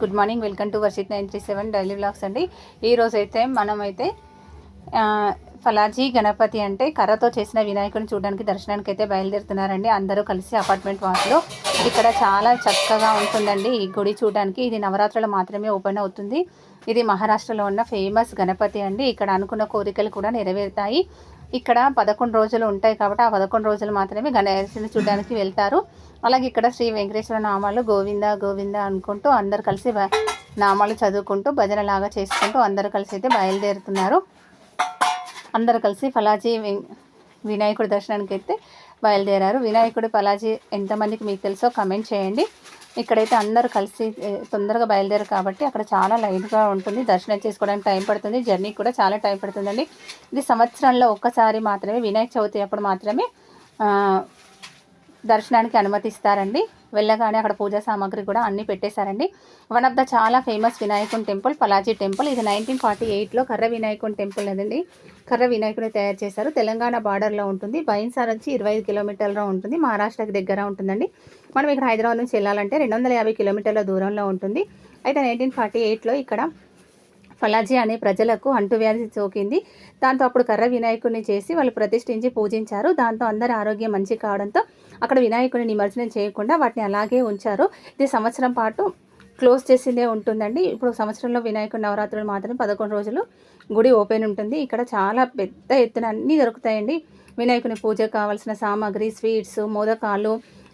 Good morning. Welcome to Varshith nine three seven daily blogs అండి. ఈరోజు అయితే మనమైతే ఫలాజీ గణపతి అంటే కర్రతో చేసిన వినాయకుడిని చూడడానికి దర్శనానికి అయితే బయలుదేరుతున్నారండి. అందరూ కలిసి అపార్ట్మెంట్ వాసులో. ఇక్కడ చాలా చక్కగా ఉంటుందండి ఈ గుడి చూడడానికి. ఇది నవరాత్రులు మాత్రమే ఓపెన్ అవుతుంది. ఇది మహారాష్ట్రలో ఉన్న ఫేమస్ గణపతి అండి. ఇక్కడ అనుకున్న కోరికలు కూడా నెరవేరుతాయి. ఇక్కడ పదకొండు రోజులు ఉంటాయి కాబట్టి ఆ పదకొండు రోజులు మాత్రమే గణేశుని చూడడానికి వెళ్తారు. అలాగే ఇక్కడ శ్రీ వెంకటేశ్వర నామాలు గోవింద గోవింద అనుకుంటూ అందరు కలిసి బ- నామాలు చదువుకుంటూ భజనలాగా చేసుకుంటూ అందరు కలిసి అయితే బయలుదేరుతున్నారు. అందరు కలిసి ఫలాజీ వెం- వినాయకుడి దర్శనానికి అయితే బయలుదేరారు. వినాయకుడి ఫలాజీ ఎంతమందికి మీకు తెలుసో కమెంట్ చేయండి. ఇక్కడైతే అందరూ కలిసి తొందరగా బయలుదేరు కాబట్టి అక్కడ చాలా లైట్గా ఉంటుంది. దర్శనం చేసుకోవడానికి టైం పడుతుంది. జర్నీ కూడా చాలా టైం పడుతుందండి. ఇది సంవత్సరంలో ఒక్కసారి మాత్రమే వినాయక చవితి అప్పుడు మాత్రమే దర్శనానికి అనుమతిస్తారండి. వెళ్ళగానే అక్కడ పూజా సామాగ్రి కూడా అన్నీ పెట్టేశారండి. వన్ ఆఫ్ ద చాలా ఫేమస్ వినాయకుని టెంపుల్ పలాజీ టెంపుల్. ఇది నైన్టీన్ ఫార్టీ ఎయిట్లో కర్ర వినాయకుని టెంపుల్ అదండి. కర్ర వినాయకుని తయారు చేశారు. తెలంగాణ బార్డర్లో ఉంటుంది. బైన్సార్ నుంచి ఇరవై ఐదు కిలోమీటర్లో ఉంటుంది. మహారాష్ట్రకి దగ్గర ఉంటుందండి. మనం ఇక్కడ హైదరాబాద్ నుంచి వెళ్ళాలంటే రెండు వందల యాభై కిలోమీటర్ల దూరంలో ఉంటుంది. అయితే నైన్టీన్ ఫార్టీ ఎయిట్లో ఇక్కడ ఫలాజీ అనే ప్రజలకు అంటువ్యాధి సోకింది. దాంతో అప్పుడు కర్ర వినాయకుడిని చేసి వాళ్ళు ప్రతిష్ఠించి పూజించారు. దాంతో అందరి ఆరోగ్యం మంచి కావడంతో అక్కడ వినాయకుడిని నిమజ్జనం చేయకుండా వాటిని అలాగే ఉంచారు. ఇది సంవత్సరం పాటు క్లోజ్ చేసిందే ఉంటుందండి. ఇప్పుడు సంవత్సరంలో వినాయకుడి నవరాత్రులు మాత్రం పదకొండు రోజులు గుడి ఓపెన్ ఉంటుంది. ఇక్కడ చాలా పెద్ద ఎత్తున అన్నీ దొరుకుతాయండి. వినాయకుని పూజకు కావాల్సిన సామాగ్రి స్వీట్స్ మోదకాలు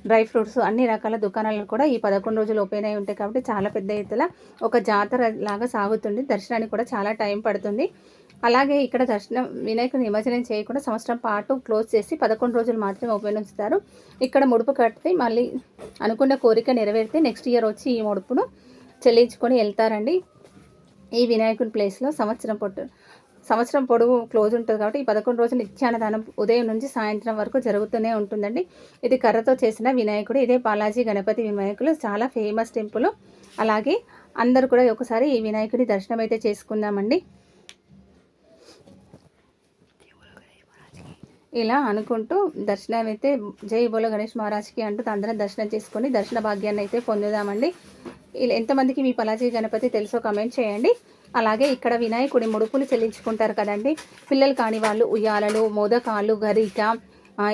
డ్రై ఫ్రూట్స్ అన్ని రకాల దుకాణాలు కూడా ఈ పదకొండు రోజులు ఓపెన్ అయి ఉంటాయి కాబట్టి చాలా పెద్ద ఎత్తున ఒక జాతర లాగా సాగుతుంది. దర్శనానికి కూడా చాలా టైం పడుతుంది. అలాగే ఇక్కడ దర్శనం వినాయకుని నిమజ్జనం చేయకుండా సంవత్సరం పాటు క్లోజ్ చేసి పదకొండు రోజులు మాత్రమే ఓపెన్ ఉంచుతారు. ఇక్కడ ముడుపు కడితే మళ్ళీ అనుకున్న కోరిక నెరవేరితే నెక్స్ట్ ఇయర్ వచ్చి ఈ ముడుపును చెల్లించుకొని వెళ్తారండి. ఈ వినాయకుని ప్లేస్లో సంవత్సరం పొట్టు సంవత్సరం పొడవు క్లోజ్ ఉంటుంది కాబట్టి ఈ పదకొండు రోజులు నిత్యాన్నదానం ఉదయం నుంచి సాయంత్రం వరకు జరుగుతూనే ఉంటుందండి. ఇది కర్రతో చేసిన వినాయకుడు ఇదే బాలాజీ గణపతి వినాయకులు చాలా ఫేమస్ టెంపుల్. అలాగే అందరూ కూడా ఒకసారి ఈ వినాయకుడి దర్శనం అయితే చేసుకుందామండి. ఇలా అనుకుంటూ దర్శనం అయితే జై బోలో గణేష్ మహారాజ్కి అంటూ అందరం దర్శనం చేసుకొని దర్శన భాగ్యాన్ని అయితే పొందుదామండి. ఇలా ఎంతమందికి మీ పలాజీ గణపతి తెలుసో కమెంట్ చేయండి. అలాగే ఇక్కడ వినాయకుడి ముడుపులు చెల్లించుకుంటారు కదండి. పిల్లలు కాని వాళ్ళు ఉయ్యాలలు మోదకాలు గరిక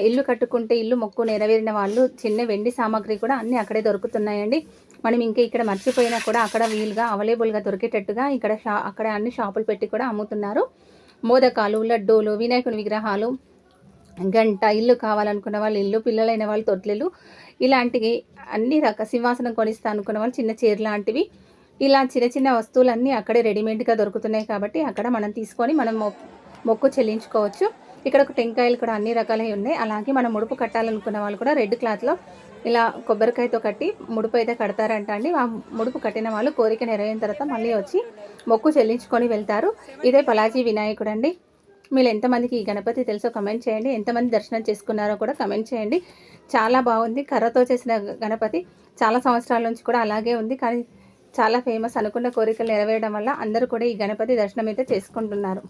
ఇల్లు కట్టుకుంటే ఇల్లు మొక్కు నెరవేరిన వాళ్ళు చిన్న వెండి సామాగ్రి కూడా అన్నీ అక్కడే దొరుకుతున్నాయండి. మనం ఇంకా ఇక్కడ మర్చిపోయినా కూడా అక్కడ వీలుగా అవైలబుల్గా దొరికేటట్టుగా ఇక్కడ షా అక్కడ అన్ని షాపులు పెట్టి కూడా అమ్ముతున్నారు. మోదకాలు లడ్డూలు వినాయకుని విగ్రహాలు గంట ఇల్లు కావాలనుకున్న వాళ్ళు ఇల్లు పిల్లలైన వాళ్ళు తొట్లెలు ఇలాంటివి అన్ని రక సింహాసనం కొనిస్తా అనుకున్న వాళ్ళు చిన్న చీర లాంటివి ఇలా చిన్న చిన్న వస్తువులన్నీ అక్కడే రెడీమేడ్గా దొరుకుతున్నాయి కాబట్టి అక్కడ మనం తీసుకొని మనం మొక్కు చెల్లించుకోవచ్చు. ఇక్కడ ఒక టెంకాయలు కూడా అన్ని రకాలవి ఉన్నాయి. అలాగే మనం ముడుపు కట్టాలనుకున్న వాళ్ళు కూడా రెడ్ క్లాత్లో ఇలా కొబ్బరికాయతో కట్టి ముడుపు అయితే కడతారంట అండి. ఆ ముడుపు కట్టిన వాళ్ళు కోరిక నెరవేరిన తర్వాత మళ్ళీ వచ్చి మొక్కు చెల్లించుకొని వెళ్తారు. ఇదే పలాజీ వినాయకుడు అండి మీరు ఎంతమందికి ఈ గణపతి తెలుసో కమెంట్ చేయండి. ఎంతమంది దర్శనం చేసుకున్నారో కూడా కమెంట్ చేయండి. చాలా బాగుంది. కర్రతో చేసిన గణపతి చాలా సంవత్సరాల నుంచి కూడా అలాగే ఉంది. కానీ చాలా ఫేమస్ అనుకున్న కోరికలు నెరవేరడం వల్ల అందరూ కూడా ఈ గణపతి దర్శనం అయితే చేసుకుంటున్నారు.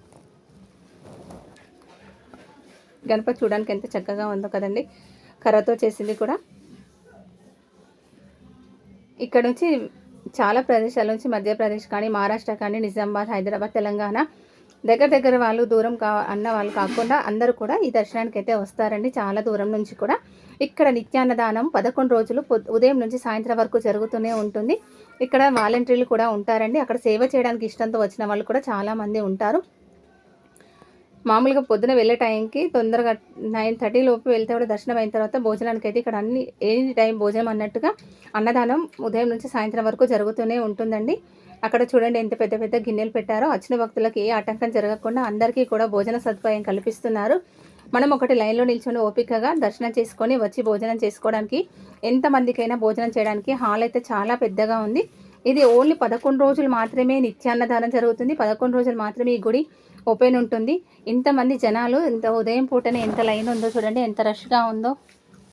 గణపతి చూడడానికి ఎంత చక్కగా ఉందో కదండి. కర్రతో చేసింది కూడా. ఇక్కడ నుంచి చాలా ప్రదేశాల నుంచి మధ్యప్రదేశ్ కానీ మహారాష్ట్ర కానీ నిజామాబాద్ హైదరాబాద్ తెలంగాణ దగ్గర దగ్గర వాళ్ళు దూరం కా అన్న వాళ్ళు కాకుండా అందరూ కూడా ఈ దర్శనానికి అయితే వస్తారండి. చాలా దూరం నుంచి కూడా. ఇక్కడ నిత్యాన్నదానం పదకొండు రోజులు ఉదయం నుంచి సాయంత్రం వరకు జరుగుతూనే ఉంటుంది. ఇక్కడ వాలంటీర్లు కూడా ఉంటారండి. అక్కడ సేవ చేయడానికి ఇష్టంతో వచ్చిన వాళ్ళు కూడా చాలామంది ఉంటారు. మామూలుగా పొద్దున వెళ్ళే టైంకి తొందరగా నైన్ థర్టీ లోపు వెళ్తే కూడా దర్శనం అయిన తర్వాత భోజనానికి అయితే ఇక్కడ అన్ని ఎనీ టైం భోజనం అన్నట్టుగా అన్నదానం ఉదయం నుంచి సాయంత్రం వరకు జరుగుతూనే ఉంటుందండి. అక్కడ చూడండి ఎంత పెద్ద పెద్ద గిన్నెలు పెట్టారో. వచ్చిన భక్తులకి ఏ ఆటంకం జరగకుండా అందరికీ కూడా భోజన సదుపాయం కల్పిస్తున్నారు. మనం ఒకటి లైన్లో నిల్చొని ఓపికగా దర్శనం చేసుకొని వచ్చి భోజనం చేసుకోవడానికి ఎంతమందికైనా భోజనం చేయడానికి హాల్ అయితే చాలా పెద్దగా ఉంది. ఇది ఓన్లీ పదకొండు రోజులు మాత్రమే నిత్యాన్నదానం జరుగుతుంది. పదకొండు రోజులు మాత్రమే ఈ గుడి ఓపెన్ ఉంటుంది. ఇంతమంది జనాలు ఇంత ఉదయం పూటనే ఎంత లైన్ ఉందో చూడండి ఎంత రష్గా ఉందో.